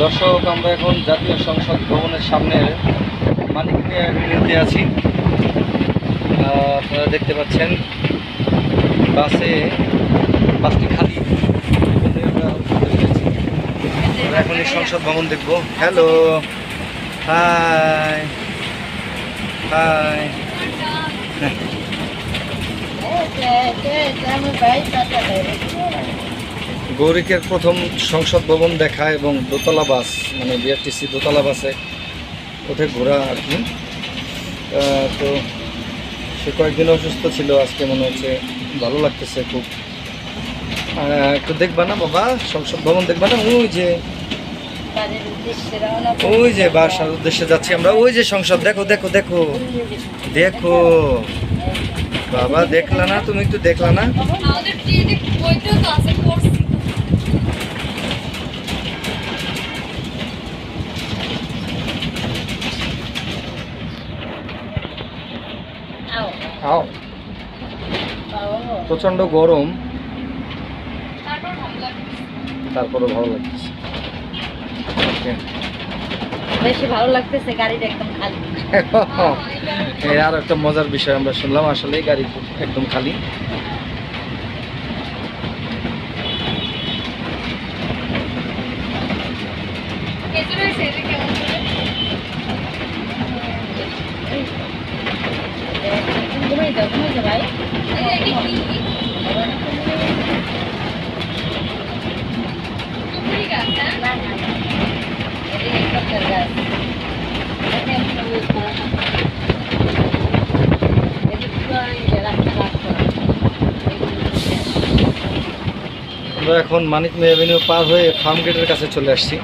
দর্শক আমরা এখন জাতীয় সংসদ ভবনের সামনে মানিক এভিনিউতে আছি আপনারা দেখতে পাচ্ছেন বাসে বাসটি খালি আমরা এখন এই সংসদ ভবন দেখব হ্যালো হাই হাই গৌরিকের প্রথম সংসদ ভবন দেখা এবং দোতলা বাস মানে বিআরটিসি দোতলা বাসে ওঠে ঘোরা আর কি। তো সে কয়েকদিন অসুস্থ ছিল আজকে মনে হচ্ছে ভালো লাগতেছে খুব। একটু দেখবা না বাবা সংসদ ভবন দেখবা না? ওই যে ওই যে বাসার উদ্দেশ্যে যাচ্ছি আমরা। ওই যে সংসদ দেখো দেখো দেখো দেখো। বাবা দেখলা না? তুমি একটু দেখলা না? আও। প্রচণ্ড গরম। তারপর ভালো লাগে তারপরে ভালো লাগতেছে বেশি ভালো লাগতেছে গাড়িটা একদম খালি। এই আর একটা মজার বিষয় আমরা শুনলাম আসলে গাড়ি একদম খালি। কেমন করে ঘুমাই যাও ঘুমাই যাও ভাই এই যে এটা কি টুকরি গাছ হ্যাঁ না না না এটা হেলিকপ্টার গাছ এটা একটা ওই করা এদিকে রাস্তা রাস্তা আমরা এখন মানিক মে অ্যাভিনিউ পার হয়ে ফার্ম গেটের কাছে চলে আসছি।